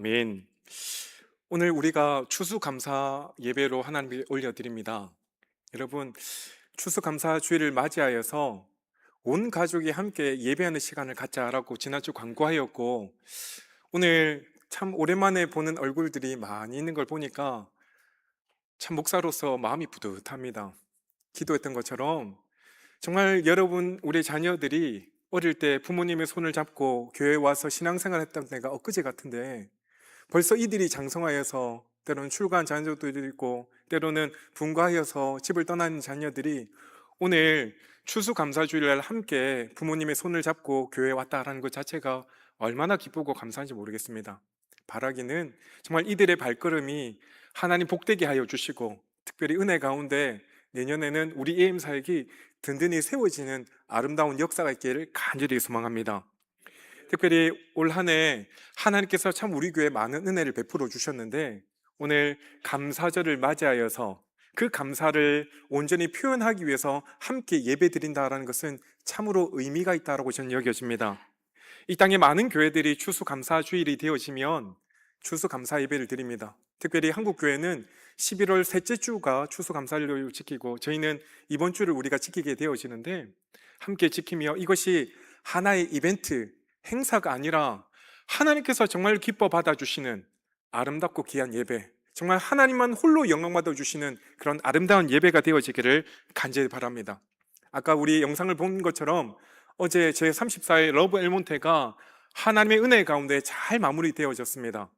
아멘. 오늘 우리가 추수감사 예배로 하나님께 올려드립니다. 여러분, 추수감사 주일을 맞이하여서 온 가족이 함께 예배하는 시간을 갖자라고 지난주 광고하였고, 오늘 참 오랜만에 보는 얼굴들이 많이 있는 걸 보니까 참 목사로서 마음이 뿌듯합니다. 기도했던 것처럼 정말 여러분, 우리 자녀들이 어릴 때 부모님의 손을 잡고 교회 와서 신앙생활 했던 때가 엊그제 같은데 벌써 이들이 장성하여서 때로는 출가한 자녀들이 있고 때로는 분가하여서 집을 떠나는 자녀들이 오늘 추수감사주일날 함께 부모님의 손을 잡고 교회에 왔다라는 것 자체가 얼마나 기쁘고 감사한지 모르겠습니다. 바라기는 정말 이들의 발걸음이 하나님 복되게 하여 주시고 특별히 은혜 가운데 내년에는 우리 EM 사역이 든든히 세워지는 아름다운 역사가 있기를 간절히 소망합니다. 특별히 올 한 해 하나님께서 참 우리 교회에 많은 은혜를 베풀어 주셨는데 오늘 감사절을 맞이하여서 그 감사를 온전히 표현하기 위해서 함께 예배 드린다라는 것은 참으로 의미가 있다라고 저는 여겨집니다. 이 땅에 많은 교회들이 추수감사 주일이 되어지면 추수감사 예배를 드립니다. 특별히 한국 교회는 11월 셋째 주가 추수감사일로 지키고 저희는 이번 주를 우리가 지키게 되어지는데 함께 지키며 이것이 하나의 이벤트, 행사가 아니라 하나님께서 정말 기뻐 받아주시는 아름답고 귀한 예배, 정말 하나님만 홀로 영광 받아 주시는 그런 아름다운 예배가 되어지기를 간절히 바랍니다. 아까 우리 영상을 본 것처럼 어제 제 34회 러브 엘몬테가 하나님의 은혜 가운데 잘 마무리되어졌습니다.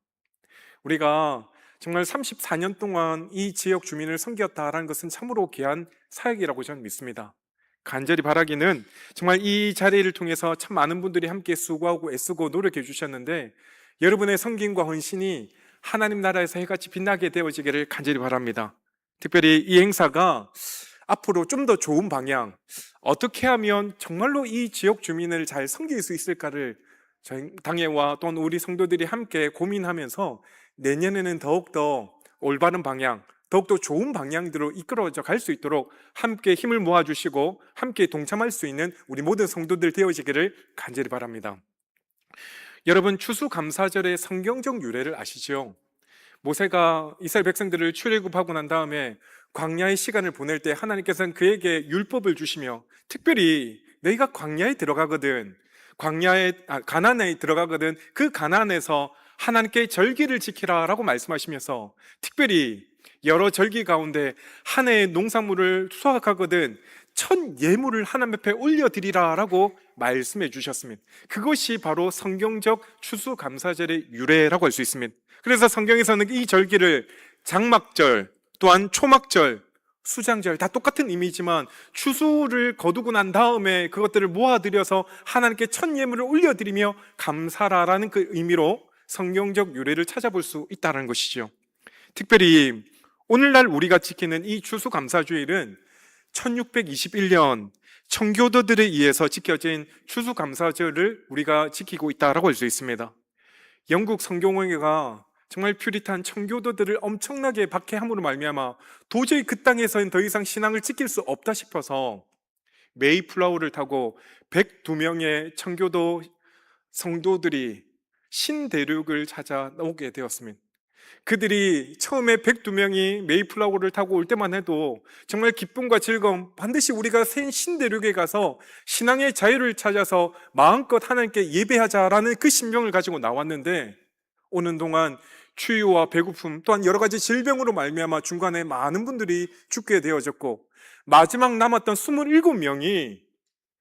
우리가 정말 34년 동안 이 지역 주민을 섬겼다라는 것은 참으로 귀한 사역이라고 저는 믿습니다. 간절히 바라기는 정말 이 자리를 통해서 참 많은 분들이 함께 수고하고 애쓰고 노력해 주셨는데 여러분의 섬김과 헌신이 하나님 나라에서 해같이 빛나게 되어지기를 간절히 바랍니다. 특별히 이 행사가 앞으로 좀 더 좋은 방향, 어떻게 하면 정말로 이 지역 주민을 잘 섬길 수 있을까를 저희 당회와 또는 우리 성도들이 함께 고민하면서 내년에는 더욱더 올바른 방향, 더욱더 좋은 방향대로 이끌어져 갈 수 있도록 함께 힘을 모아주시고 함께 동참할 수 있는 우리 모든 성도들 되어지기를 간절히 바랍니다. 여러분 추수감사절의 성경적 유래를 아시죠? 모세가 이스라엘 백성들을 출애굽하고 난 다음에 광야의 시간을 보낼 때 하나님께서는 그에게 율법을 주시며 특별히 너희가 광야에 들어가거든 광야에 아, 가나안에 들어가거든 그 가나안에서 하나님께 절기를 지키라라고 말씀하시면서 특별히 여러 절기 가운데 한 해의 농산물을 수확하거든 첫 예물을 하나님 앞에 올려드리라라고 말씀해 주셨습니다. 그것이 바로 성경적 추수감사절의 유래라고 할 수 있습니다. 그래서 성경에서는 이 절기를 장막절, 또한 초막절, 수장절 다 똑같은 의미지만 추수를 거두고 난 다음에 그것들을 모아들여서 하나님께 첫 예물을 올려드리며 감사라라는 그 의미로 성경적 유래를 찾아볼 수 있다는 것이죠. 특별히 오늘날 우리가 지키는 이 추수감사주일은 1621년 청교도들에 의해서 지켜진 추수감사절을 우리가 지키고 있다라고 할 수 있습니다. 영국 성경회가 정말 퓨리탄 청교도들을 엄청나게 박해함으로 말미암아 도저히 그 땅에서는 더 이상 신앙을 지킬 수 없다 싶어서 메이플라워를 타고 102명의 청교도 성도들이 신대륙을 찾아 오게 되었습니다. 그들이 처음에 102명이 메이플라워를 타고 올 때만 해도 정말 기쁨과 즐거움, 반드시 우리가 새 신대륙에 가서 신앙의 자유를 찾아서 마음껏 하나님께 예배하자라는 그 심령을 가지고 나왔는데 오는 동안 추위와 배고픔 또한 여러 가지 질병으로 말미암아 중간에 많은 분들이 죽게 되어졌고 마지막 남았던 27명이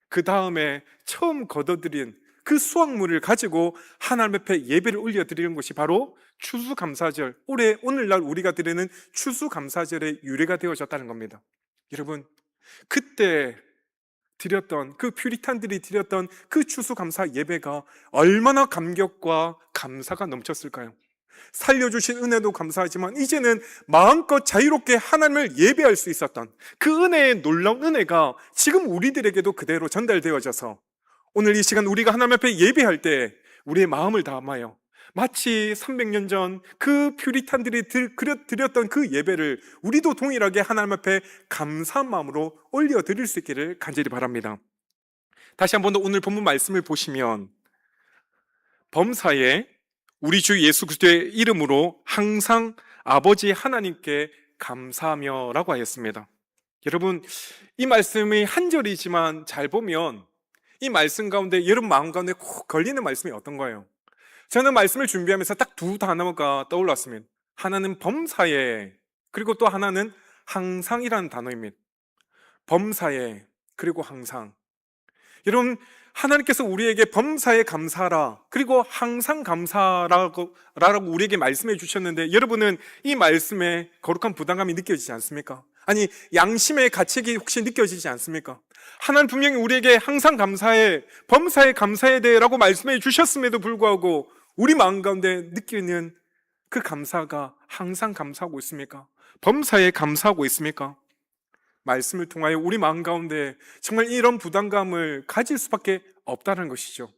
그 다음에 처음 거둬들인 그 수확물을 가지고 하나님 앞에 예배를 올려드리는 것이 바로 추수감사절, 올해 오늘날 우리가 드리는 추수감사절의 유래가 되어졌다는 겁니다. 여러분, 그때 드렸던 그 퓨리탄들이 드렸던 그 추수감사 예배가 얼마나 감격과 감사가 넘쳤을까요? 살려주신 은혜도 감사하지만 이제는 마음껏 자유롭게 하나님을 예배할 수 있었던 그 은혜의 놀라운 은혜가 지금 우리들에게도 그대로 전달되어져서 오늘 이 시간 우리가 하나님 앞에 예배할 때 우리의 마음을 담아요. 마치 300년 전 그 퓨리탄들이 드렸던 그 예배를 우리도 동일하게 하나님 앞에 감사한 마음으로 올려드릴 수 있기를 간절히 바랍니다. 다시 한 번 더 오늘 본문 말씀을 보시면 범사에 우리 주 예수 그리스도의 이름으로 항상 아버지 하나님께 감사하며라고 하였습니다. 여러분, 이 말씀이 한 절이지만 잘 보면 이 말씀 가운데 여러분 마음 가운데 콕 걸리는 말씀이 어떤 거예요? 저는 말씀을 준비하면서 딱 두 단어가 떠올랐습니다. 하나는 범사에 그리고 또 하나는 항상이라는 단어입니다. 범사에 그리고 항상. 여러분 하나님께서 우리에게 범사에 감사라 그리고 항상 감사라고 라고 우리에게 말씀해 주셨는데 여러분은 이 말씀에 거룩한 부담감이 느껴지지 않습니까? 아니 양심의 가책이 혹시 느껴지지 않습니까? 하나님 분명히 우리에게 항상 감사해 범사에 감사해야 돼라고 말씀해 주셨음에도 불구하고 우리 마음 가운데 느끼는 그 감사가 항상 감사하고 있습니까? 범사에 감사하고 있습니까? 말씀을 통하여 우리 마음 가운데 정말 이런 부담감을 가질 수밖에 없다는 것이죠.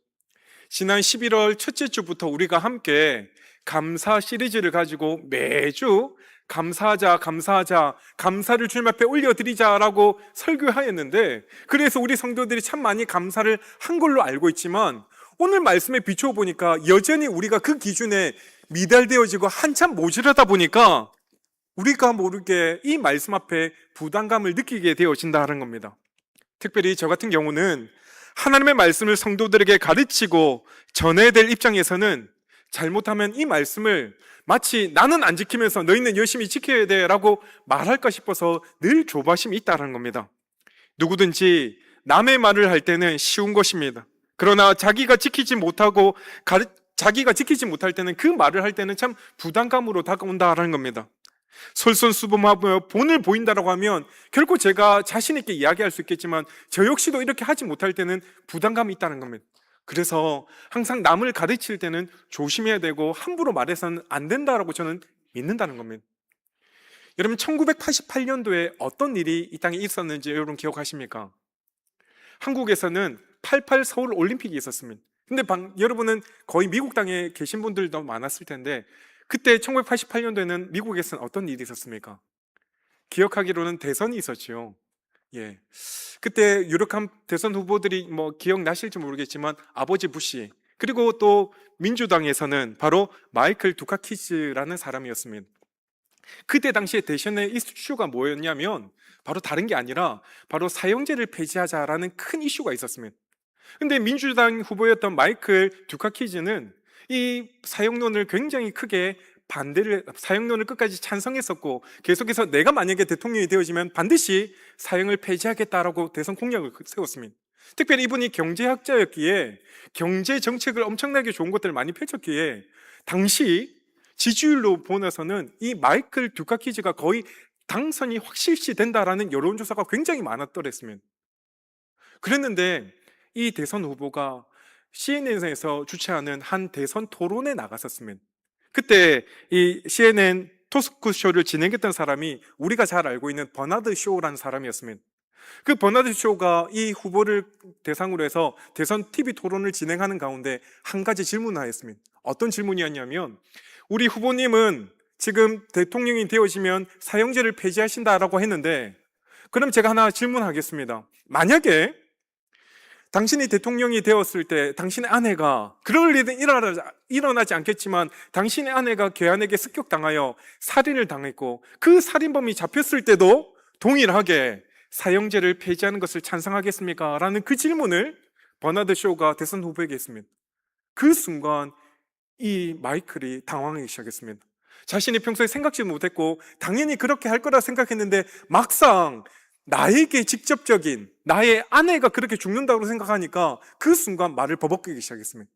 지난 11월 첫째 주부터 우리가 함께 감사 시리즈를 가지고 매주 감사하자, 감사하자, 감사를 주님 앞에 올려드리자라고 설교하였는데, 그래서 우리 성도들이 참 많이 감사를 한 걸로 알고 있지만, 오늘 말씀에 비추어 보니까 여전히 우리가 그 기준에 미달되어지고 한참 모자라다 보니까 우리가 모르게 이 말씀 앞에 부담감을 느끼게 되어진다는 겁니다. 특별히 저 같은 경우는 하나님의 말씀을 성도들에게 가르치고 전해야 될 입장에서는 잘못하면 이 말씀을 마치 나는 안 지키면서 너희는 열심히 지켜야 돼 라고 말할까 싶어서 늘 조바심이 있다는 겁니다. 누구든지 남의 말을 할 때는 쉬운 것입니다. 그러나 자기가 지키지 못하고 가르, 자기가 지키지 못할 때는 그 말을 할 때는 참 부담감으로 다가온다라는 겁니다. 솔선수범하며 본을 보인다라고 하면 결코 제가 자신 있게 이야기할 수 있겠지만 저 역시도 이렇게 하지 못할 때는 부담감이 있다는 겁니다. 그래서 항상 남을 가르칠 때는 조심해야 되고 함부로 말해서는 안 된다라고 저는 믿는다는 겁니다. 여러분 1988년도에 어떤 일이 이 땅에 있었는지 여러분 기억하십니까? 한국에서는 88 서울 올림픽이 있었습니다. 근데 방, 여러분은 거의 미국 땅에 계신 분들도 많았을 텐데 그때 1988년도에는 미국에서는 어떤 일이 있었습니까? 기억하기로는 대선이 있었지요. 예. 그때 유력한 대선 후보들이 뭐 기억나실지 모르겠지만 아버지 부시 그리고 또 민주당에서는 바로 마이클 두카키즈라는 사람이었습니다. 그때 당시에 대선의 이슈가 뭐였냐면 바로 다른 게 아니라 바로 사형제를 폐지하자라는 큰 이슈가 있었습니다. 근데 민주당 후보였던 마이클 두카키즈는 이 사형론을 굉장히 크게 반대를 사형론을 끝까지 찬성했었고 계속해서 내가 만약에 대통령이 되어지면 반드시 사형을 폐지하겠다라고 대선 공약을 세웠습니다. 특별히 이분이 경제학자였기에 경제 정책을 엄청나게 좋은 것들을 많이 펼쳤기에 당시 지지율로 보내서는 이 마이클 듀카키즈가 거의 당선이 확실시 된다라는 여론조사가 굉장히 많았더랬습니다. 그랬는데 이 대선 후보가 CNN에서 주최하는 한 대선 토론에 나갔었습니다. 그때 이 CNN 토스크 쇼를 진행했던 사람이 우리가 잘 알고 있는 버나드 쇼라는 사람이었습니다. 그 버나드 쇼가 이 후보를 대상으로 해서 대선 TV 토론을 진행하는 가운데 한 가지 질문을 하였습니다. 어떤 질문이었냐면 우리 후보님은 지금 대통령이 되어지면 사형제를 폐지하신다라고 했는데 그럼 제가 하나 질문하겠습니다. 만약에 당신이 대통령이 되었을 때 당신의 아내가 그럴 일은 일어나지, 않겠지만 당신의 아내가 괴한에게 습격당하여 살인을 당했고 그 살인범이 잡혔을 때도 동일하게 사형제를 폐지하는 것을 찬성하겠습니까? 라는 그 질문을 버나드 쇼가 대선 후보에게 했습니다. 그 순간 이 마이클이 당황하기 시작했습니다. 자신이 평소에 생각지 못했고 당연히 그렇게 할 거라 생각했는데 막상 나에게 직접적인 나의 아내가 그렇게 죽는다고 생각하니까 그 순간 말을 버벅이기 시작했습니다.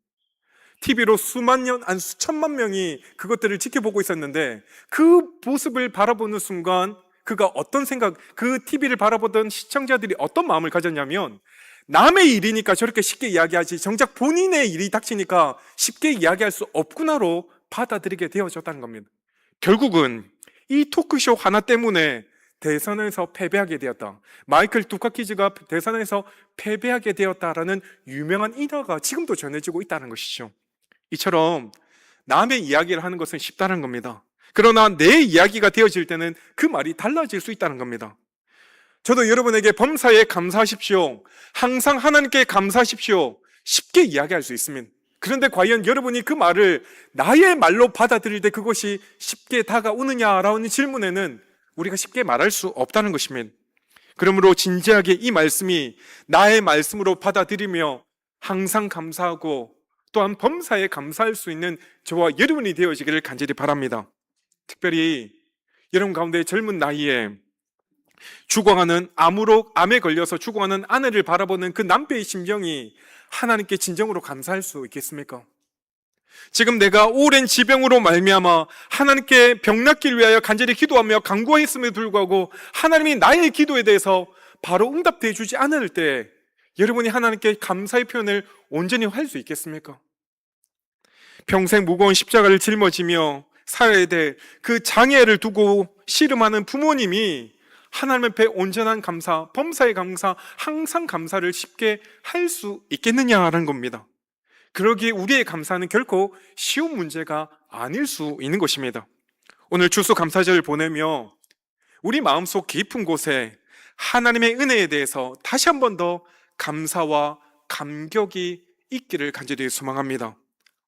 TV로 수만 년, 안 수천만 명이 그것들을 지켜보고 있었는데 그 모습을 바라보는 순간 그가 어떤 생각, 그 TV를 바라보던 시청자들이 어떤 마음을 가졌냐면 남의 일이니까 저렇게 쉽게 이야기하지 정작 본인의 일이 닥치니까 쉽게 이야기할 수 없구나로 받아들이게 되어졌다는 겁니다. 결국은 이 토크쇼 하나 때문에 대선에서 패배하게 되었다. 마이클 두카키즈가 대선에서 패배하게 되었다라는 유명한 일화가 지금도 전해지고 있다는 것이죠. 이처럼 남의 이야기를 하는 것은 쉽다는 겁니다. 그러나 내 이야기가 되어질 때는 그 말이 달라질 수 있다는 겁니다. 저도 여러분에게 범사에 감사하십시오. 항상 하나님께 감사하십시오. 쉽게 이야기할 수 있습니다. 그런데 과연 여러분이 그 말을 나의 말로 받아들일 때 그것이 쉽게 다가오느냐라는 질문에는 우리가 쉽게 말할 수 없다는 것입니다. 그러므로 진지하게 이 말씀이 나의 말씀으로 받아들이며 항상 감사하고 또한 범사에 감사할 수 있는 저와 여러분이 되어지기를 간절히 바랍니다. 특별히 여러분 가운데 젊은 나이에 죽어가는 암으로 암에 걸려서 죽어가는 아내를 바라보는 그 남편의 심정이 하나님께 진정으로 감사할 수 있겠습니까? 지금 내가 오랜 지병으로 말미암아 하나님께 병 낫기를 위하여 간절히 기도하며 간구했음에도 불구하고 하나님이 나의 기도에 대해서 바로 응답해 주지 않을 때 여러분이 하나님께 감사의 표현을 온전히 할 수 있겠습니까? 평생 무거운 십자가를 짊어지며 살아야 될 그 장애를 두고 씨름하는 부모님이 하나님 앞에 온전한 감사, 범사의 감사, 항상 감사를 쉽게 할 수 있겠느냐라는 겁니다. 그러기에 우리의 감사는 결코 쉬운 문제가 아닐 수 있는 것입니다. 오늘 주수 감사절을 보내며 우리 마음속 깊은 곳에 하나님의 은혜에 대해서 다시 한 번 더 감사와 감격이 있기를 간절히 소망합니다.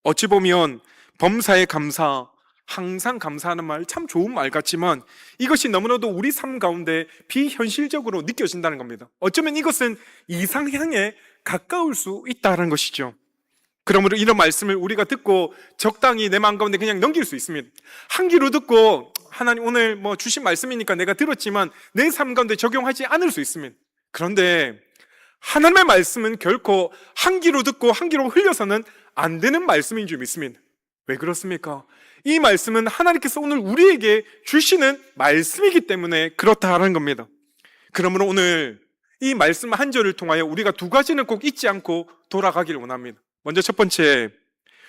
어찌 보면 범사의 감사, 항상 감사하는 말 참 좋은 말 같지만 이것이 너무나도 우리 삶 가운데 비현실적으로 느껴진다는 겁니다. 어쩌면 이것은 이상향에 가까울 수 있다는 것이죠. 그러므로 이런 말씀을 우리가 듣고 적당히 내 마음 가운데 그냥 넘길 수 있습니다. 한 귀로 듣고 하나님 오늘 뭐 주신 말씀이니까 내가 들었지만 내 삶 가운데 적용하지 않을 수 있습니다. 그런데 하나님의 말씀은 결코 한 귀로 듣고 한 귀로 흘려서는 안 되는 말씀인 줄 믿습니다. 왜 그렇습니까? 이 말씀은 하나님께서 오늘 우리에게 주시는 말씀이기 때문에 그렇다는 겁니다. 그러므로 오늘 이 말씀 한 절을 통하여 우리가 두 가지는 꼭 잊지 않고 돌아가기를 원합니다. 먼저 첫 번째,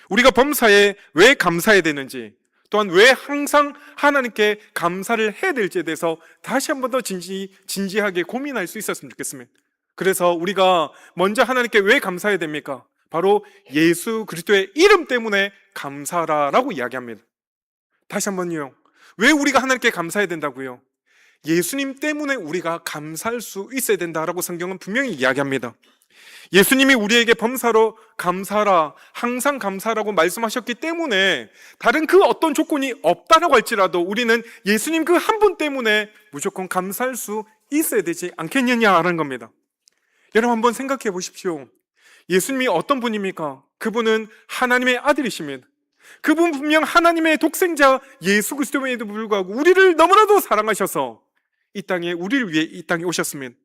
우리가 범사에 왜 감사해야 되는지, 또한 왜 항상 하나님께 감사를 해야 될지에 대해서 다시 한 번 더 진지, 진지하게 고민할 수 있었으면 좋겠습니다. 그래서 우리가 먼저 하나님께 왜 감사해야 됩니까? 바로 예수 그리스도의 이름 때문에 감사라라고 이야기합니다. 다시 한번요. 왜 우리가 하나님께 감사해야 된다고요? 예수님 때문에 우리가 감사할 수 있어야 된다라고 성경은 분명히 이야기합니다. 예수님이 우리에게 범사로 감사라, 항상 감사라고 말씀하셨기 때문에 다른 그 어떤 조건이 없다라고 할지라도 우리는 예수님 그 한 분 때문에 무조건 감사할 수 있어야 되지 않겠느냐라는 겁니다. 여러분 한번 생각해 보십시오. 예수님이 어떤 분입니까? 그분은 하나님의 아들이십니다. 그분 분명 하나님의 독생자 예수 그리스도임에도 불구하고 우리를 너무나도 사랑하셔서 이 땅에 우리를 위해 이 땅에 오셨습니다.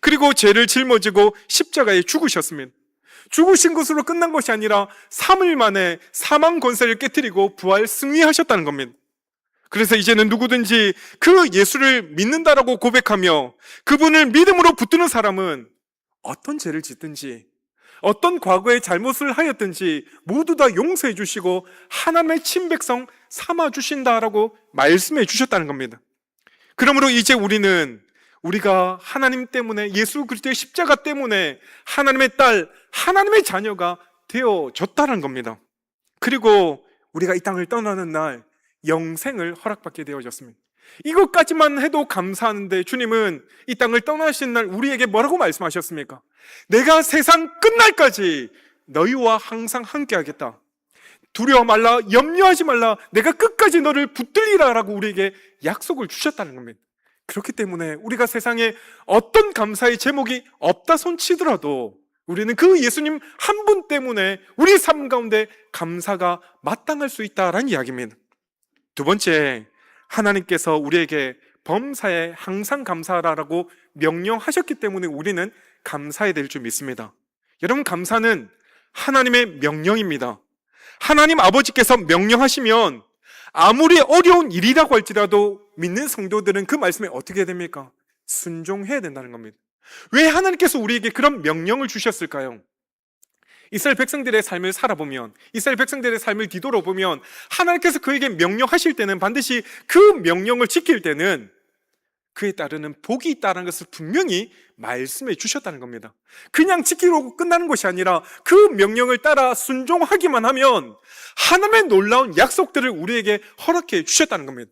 그리고 죄를 짊어지고 십자가에 죽으셨습니다. 죽으신 것으로 끝난 것이 아니라 3일 만에 사망 권세를 깨뜨리고 부활 승리하셨다는 겁니다. 그래서 이제는 누구든지 그 예수를 믿는다라고 고백하며 그분을 믿음으로 붙드는 사람은 어떤 죄를 짓든지 어떤 과거의 잘못을 하였든지 모두 다 용서해 주시고 하나님의 친백성 삼아 주신다라고 말씀해 주셨다는 겁니다. 그러므로 이제 우리는 우리가 하나님 때문에 예수 그리스도의 십자가 때문에 하나님의 딸, 하나님의 자녀가 되어졌다는 겁니다. 그리고 우리가 이 땅을 떠나는 날 영생을 허락받게 되어졌습니다. 이것까지만 해도 감사하는데 주님은 이 땅을 떠나신 날 우리에게 뭐라고 말씀하셨습니까? 내가 세상 끝날까지 너희와 항상 함께 하겠다. 두려워 말라, 염려하지 말라, 내가 끝까지 너를 붙들리라 라고 우리에게 약속을 주셨다는 겁니다. 그렇기 때문에 우리가 세상에 어떤 감사의 제목이 없다 손치더라도 우리는 그 예수님 한 분 때문에 우리 삶 가운데 감사가 마땅할 수 있다라는 이야기입니다. 두 번째, 하나님께서 우리에게 범사에 항상 감사하라고 명령하셨기 때문에 우리는 감사해야 될 줄 믿습니다. 여러분, 감사는 하나님의 명령입니다. 하나님 아버지께서 명령하시면 아무리 어려운 일이라고 할지라도 믿는 성도들은 그 말씀에 어떻게 됩니까? 순종해야 된다는 겁니다. 왜 하나님께서 우리에게 그런 명령을 주셨을까요? 이스라엘 백성들의 삶을 살아보면, 이스라엘 백성들의 삶을 뒤돌아보면, 하나님께서 그에게 명령하실 때는 반드시 그 명령을 지킬 때는 그에 따르는 복이 있다는 것을 분명히 말씀해 주셨다는 겁니다. 그냥 지키려고 끝나는 것이 아니라 그 명령을 따라 순종하기만 하면 하나님의 놀라운 약속들을 우리에게 허락해 주셨다는 겁니다.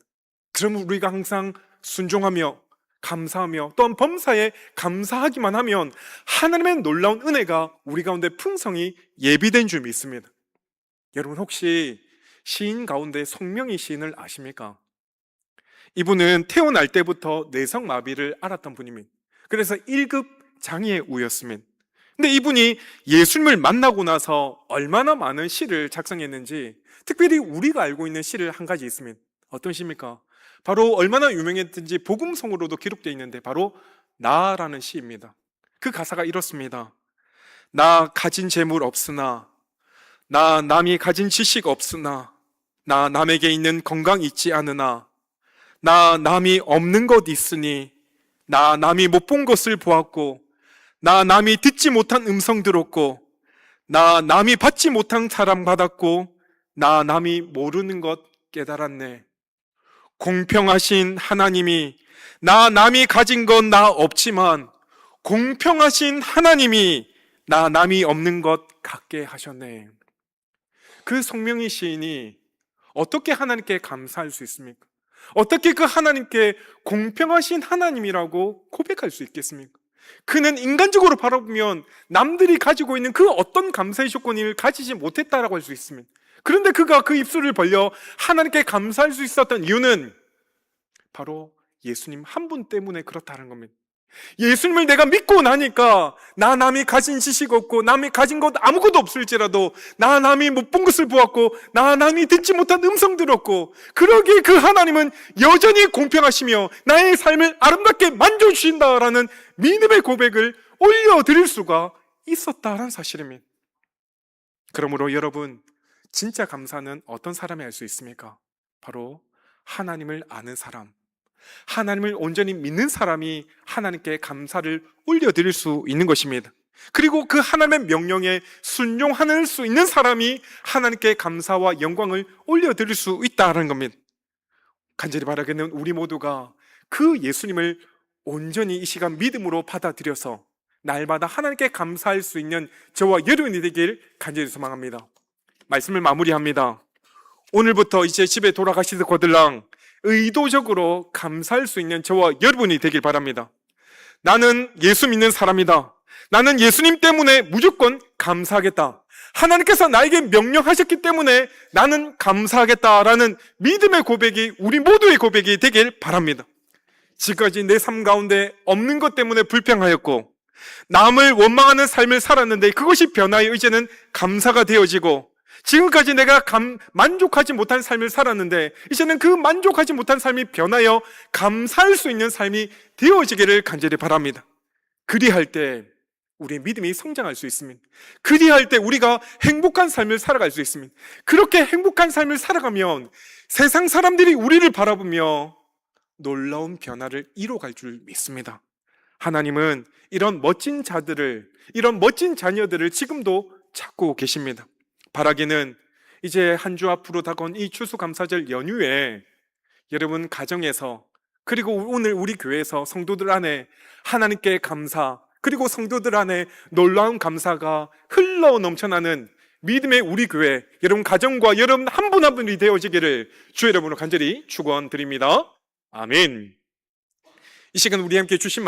그러면 우리가 항상 순종하며 감사하며 또한 범사에 감사하기만 하면 하나님의 놀라운 은혜가 우리 가운데 풍성히 예비된 줄 믿습니다. 여러분 혹시 시인 가운데 성명희 시인을 아십니까? 이분은 태어날 때부터 뇌성마비를 앓았던 분입니다. 그래서 1급 장애에 우였습니다. 근데 이분이 예수님을 만나고 나서 얼마나 많은 시를 작성했는지 특별히 우리가 알고 있는 시를 한 가지 있습니다. 어떤 시입니까? 바로 얼마나 유명했든지 복음성으로도 기록되어 있는데 바로 나라는 시입니다. 그 가사가 이렇습니다. 나 가진 재물 없으나 나 남이 가진 지식 없으나 나 남에게 있는 건강 있지 않으나 나 남이 없는 것 있으니 나 남이 못 본 것을 보았고 나 남이 듣지 못한 음성 들었고 나 남이 받지 못한 사랑 받았고 나 남이 모르는 것 깨달았네. 공평하신 하나님이 나 남이 가진 건 나 없지만 공평하신 하나님이 나 남이 없는 것 갖게 하셨네. 그 성명희 시인이 어떻게 하나님께 감사할 수 있습니까? 어떻게 그 하나님께 공평하신 하나님이라고 고백할 수 있겠습니까? 그는 인간적으로 바라보면 남들이 가지고 있는 그 어떤 감사의 조건을 가지지 못했다라고 할 수 있습니다. 그런데 그가 그 입술을 벌려 하나님께 감사할 수 있었던 이유는 바로 예수님 한 분 때문에 그렇다는 겁니다. 예수님을 내가 믿고 나니까 나 남이 가진 지식 없고 남이 가진 것 아무것도 없을지라도 나 남이 못 본 것을 보았고 나 남이 듣지 못한 음성 들었고 그러기에 그 하나님은 여전히 공평하시며 나의 삶을 아름답게 만져주신다라는 믿음의 고백을 올려드릴 수가 있었다라는 사실입니다. 그러므로 여러분 진짜 감사는 어떤 사람이 할수 있습니까? 바로 하나님을 아는 사람, 하나님을 온전히 믿는 사람이 하나님께 감사를 올려드릴 수 있는 것입니다. 그리고 그 하나님의 명령에 순종하는 수 있는 사람이 하나님께 감사와 영광을 올려드릴 수 있다는 겁니다. 간절히 바라겠는 우리 모두가 그 예수님을 온전히 이 시간 믿음으로 받아들여서 날마다 하나님께 감사할 수 있는 저와 여러분이 되길 간절히 소망합니다. 말씀을 마무리합니다. 오늘부터 이제 집에 돌아가시듯 거들랑 의도적으로 감사할 수 있는 저와 여러분이 되길 바랍니다. 나는 예수 믿는 사람이다. 나는 예수님 때문에 무조건 감사하겠다. 하나님께서 나에게 명령하셨기 때문에 나는 감사하겠다라는 믿음의 고백이 우리 모두의 고백이 되길 바랍니다. 지금까지 내 삶 가운데 없는 것 때문에 불평하였고 남을 원망하는 삶을 살았는데 그것이 변화의 이제는 감사가 되어지고 지금까지 내가 감, 만족하지 못한 삶을 살았는데 이제는 그 만족하지 못한 삶이 변하여 감사할 수 있는 삶이 되어지기를 간절히 바랍니다. 그리할 때 우리의 믿음이 성장할 수 있습니다. 그리할 때 우리가 행복한 삶을 살아갈 수 있습니다. 그렇게 행복한 삶을 살아가면 세상 사람들이 우리를 바라보며 놀라운 변화를 이뤄갈 줄 믿습니다. 하나님은 이런 멋진 자들을, 이런 멋진 자녀들을 지금도 찾고 계십니다. 바라기는 이제 한 주 앞으로 다가온 이 추수감사절 연휴에 여러분 가정에서 그리고 오늘 우리 교회에서 성도들 안에 하나님께 감사 그리고 성도들 안에 놀라운 감사가 흘러 넘쳐나는 믿음의 우리 교회 여러분 가정과 여러분 한 분 한 분이 되어지기를 주 여러분으로 간절히 축원드립니다. 아멘. 이 시간 우리 함께 주신 말